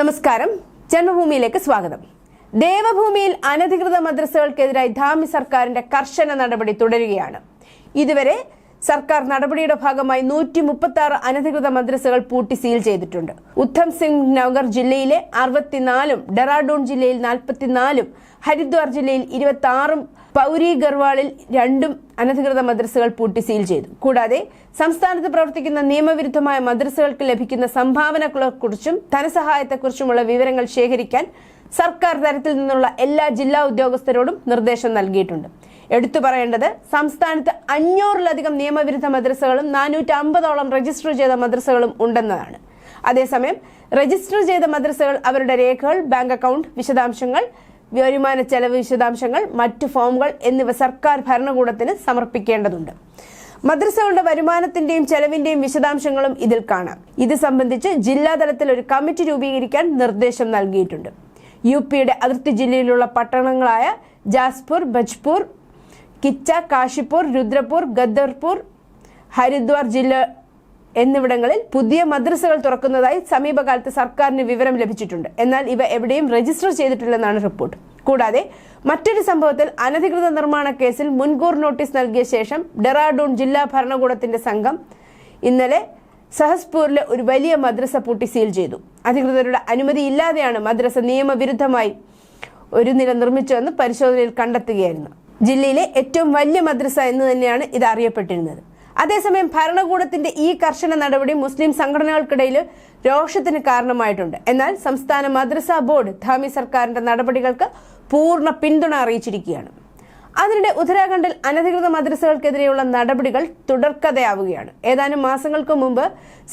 നമസ്കാരം. ജന്മഭൂമിയിലേക്ക് സ്വാഗതം. ദേവഭൂമിയിൽ അനധികൃത മദ്രസകൾക്കെതിരായി ധാമി സർക്കാരിന്റെ കർശന നടപടി തുടരുകയാണ്. ഇതുവരെ സർക്കാർ നടപടിയുടെ ഭാഗമായി നൂറ്റി മുപ്പത്തി ആറ് അനധികൃത മദ്രസകൾ പൂട്ടി സീൽ ചെയ്തിട്ടുണ്ട്. ഉദ്ധം സിംഗ് നഗർ ജില്ലയിലെ അറുപത്തിനാലും ഡെറാഡൂൺ ജില്ലയിൽ നാൽപ്പത്തിനാലും ഹരിദ്വാർ ജില്ലയിൽ ഇരുപത്തി ആറും പൗരി ഗർവാളിൽ രണ്ടും അനധികൃത മദ്രസകൾ പൂട്ടി സീൽ ചെയ്തു. കൂടാതെ സംസ്ഥാനത്ത് പ്രവർത്തിക്കുന്ന നിയമവിരുദ്ധമായ മദ്രസകൾക്ക് ലഭിക്കുന്ന സംഭാവനകളെക്കുറിച്ചും ധനസഹായത്തെക്കുറിച്ചുമുള്ള വിവരങ്ങൾ ശേഖരിക്കാൻ സർക്കാർ തലത്തിൽ നിന്നുള്ള എല്ലാ ജില്ലാ ഉദ്യോഗസ്ഥരോടും നിർദ്ദേശം നൽകിയിട്ടുണ്ട്. എടുത്തു പറയേണ്ടത് സംസ്ഥാനത്ത് അഞ്ഞൂറിലധികം നിയമവിരുദ്ധ മദ്രസകളും നാനൂറ്റി അമ്പതോളം രജിസ്റ്റർ ചെയ്ത മദ്രസകളും ഉണ്ടെന്നതാണ്. അതേസമയം രജിസ്റ്റർ ചെയ്ത മദ്രസകൾ അവരുടെ രേഖകൾ ബാങ്ക് അക്കൗണ്ട് വിശദാംശങ്ങൾ വരുമാന ചെലവ് വിശദാംശങ്ങൾ മറ്റ് ഫോമുകൾ എന്നിവ സർക്കാർ ഭരണകൂടത്തിന് സമർപ്പിക്കേണ്ടതുണ്ട്. മദ്രസകളുടെ വരുമാനത്തിന്റെയും ചെലവിന്റെയും വിശദാംശങ്ങളും ഇതിൽ കാണാം. ഇത് സംബന്ധിച്ച് ജില്ലാതലത്തിൽ ഒരു കമ്മിറ്റി രൂപീകരിക്കാൻ നിർദ്ദേശം നൽകിയിട്ടുണ്ട്. യു പിയുടെ അതിർത്തി ജില്ലയിലുള്ള പട്ടണങ്ങളായ ജാസ്പൂർ ഭജ്പൂർ കിച്ച കാശിപ്പൂർ രുദ്രപൂർ ഗദ്ദർപൂർ ഹരിദ്വാർ ജില്ല എന്നിവിടങ്ങളിൽ പുതിയ മദ്രസകൾ തുറക്കുന്നതായി സമീപകാലത്ത് സർക്കാരിന് വിവരം ലഭിച്ചിട്ടുണ്ട്. എന്നാൽ ഇവ എവിടെയും രജിസ്റ്റർ ചെയ്തിട്ടില്ലെന്നാണ് റിപ്പോർട്ട് കൂടാതെ മറ്റൊരു സംഭവത്തിൽ അനധികൃത നിർമ്മാണ കേസിൽ മുൻകൂർ നോട്ടീസ് നൽകിയ ശേഷം ഡെറാഡൂൺ ജില്ലാ ഭരണകൂടത്തിന്റെ സംഘം ഇന്നലെ സഹസ്പൂരിലെ ഒരു വലിയ മദ്രസ പൂട്ടി സീൽ ചെയ്തു. അധികൃതരുടെ അനുമതി ഇല്ലാതെയാണ് മദ്രസ നിയമവിരുദ്ധമായി ഒരു നില നിർമ്മിച്ചതെന്ന് പരിശോധനയിൽ കണ്ടെത്തുകയായിരുന്നു. ജില്ലയിലെ ഏറ്റവും വലിയ മദ്രസ എന്ന് തന്നെയാണ് ഇത് അറിയപ്പെട്ടിരുന്നത്. അതേസമയം ഭരണകൂടത്തിന്റെ ഈ കർശന നടപടി മുസ്ലിം സംഘടനകൾക്കിടയിൽ രോഷത്തിന് കാരണമായിട്ടുണ്ട്. എന്നാൽ സംസ്ഥാന മദ്രസ ബോർഡ് ധാമി സർക്കാരിന്റെ നടപടികൾക്ക് പൂർണ പിന്തുണ അറിയിച്ചിരിക്കുകയാണ്. അതിനിടെ ഉത്തരാഖണ്ഡിൽ അനധികൃത മദ്രസകൾക്കെതിരെയുള്ള നടപടികൾ തുടർക്കഥയാവുകയാണ്. ഏതാനും മാസങ്ങൾക്ക് മുമ്പ്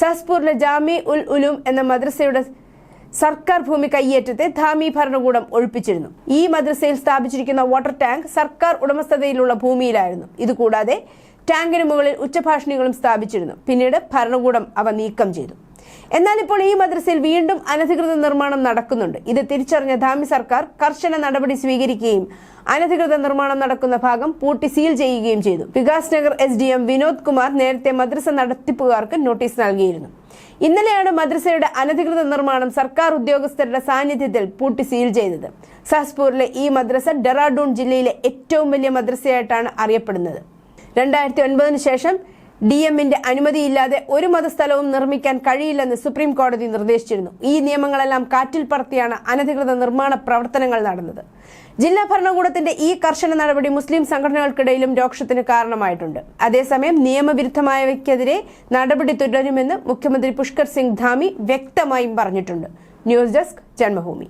സഹസ്പൂരിലെ ജാമി ഉൽ ഉലൂം എന്ന മദ്രസയുടെ സർക്കാർ ഭൂമി കയ്യേറ്റത്തെ ധാമി ഭരണകൂടം ഒഴിപ്പിച്ചിരുന്നു. ഈ മദ്രസയിൽ സ്ഥാപിച്ചിരിക്കുന്ന വാട്ടർ ടാങ്ക് സർക്കാർ ഉടമസ്ഥതയിലുള്ള ഭൂമിയിലായിരുന്നു. ഇതുകൂടാതെ ടാങ്കിന് മുകളിൽ ഉച്ചഭാഷിണികളും സ്ഥാപിച്ചിരുന്നു. പിന്നീട് ഭരണകൂടം അവ നീക്കം ചെയ്തു. എന്നാൽ ഇപ്പോൾ ഈ മദ്രസയിൽ വീണ്ടും അനധികൃത നിർമ്മാണം നടക്കുന്നുണ്ട്. ഇത് തിരിച്ചറിഞ്ഞ ധാമി സർക്കാർ കർശന നടപടി സ്വീകരിക്കുകയും അനധികൃത നിർമ്മാണം നടക്കുന്ന ഭാഗം പൂട്ടി സീൽ ചെയ്യുകയും ചെയ്തു. വികാസ് നഗർ എസ് വിനോദ് കുമാർ നേരത്തെ മദ്രസ നടത്തിപ്പുകാർക്ക് നോട്ടീസ് നൽകിയിരുന്നു. ഇന്നലെയാണ് മദ്രസയുടെ അനധികൃത നിർമ്മാണം സർക്കാർ ഉദ്യോഗസ്ഥരുടെ സാന്നിധ്യത്തിൽ പൂട്ടി സീൽ ചെയ്തത്. സഹസ്പൂരിലെ ഈ മദ്രസ ഡെറാഡൂൺ ജില്ലയിലെ ഏറ്റവും വലിയ മദ്രസയായിട്ടാണ് അറിയപ്പെടുന്നത്. രണ്ടായിരത്തി ഒൻപതിന് ശേഷം ഡി എമ്മിന്റെ അനുമതിയില്ലാതെ ഒരു മതസ്ഥലവും നിർമ്മിക്കാൻ കഴിയില്ലെന്ന് സുപ്രീം കോടതി നിർദ്ദേശിച്ചിരുന്നു. ഈ നിയമങ്ങളെല്ലാം കാറ്റിൽ പറത്തിയാണ് അനധികൃത നിർമ്മാണ പ്രവർത്തനങ്ങൾ നടന്നത്. ജില്ലാ ഭരണകൂടത്തിന്റെ ഈ കർശന നടപടി മുസ്ലിം സംഘടനകൾക്കിടയിലും രോക്ഷത്തിന് കാരണമായിട്ടുണ്ട്. അതേസമയം നിയമവിരുദ്ധമായവയ്ക്കെതിരെ നടപടി തുടരുമെന്ന് മുഖ്യമന്ത്രി പുഷ്കർ സിംഗ് ധാമി വ്യക്തമായും പറഞ്ഞിട്ടുണ്ട്. News desk Janmabhumi.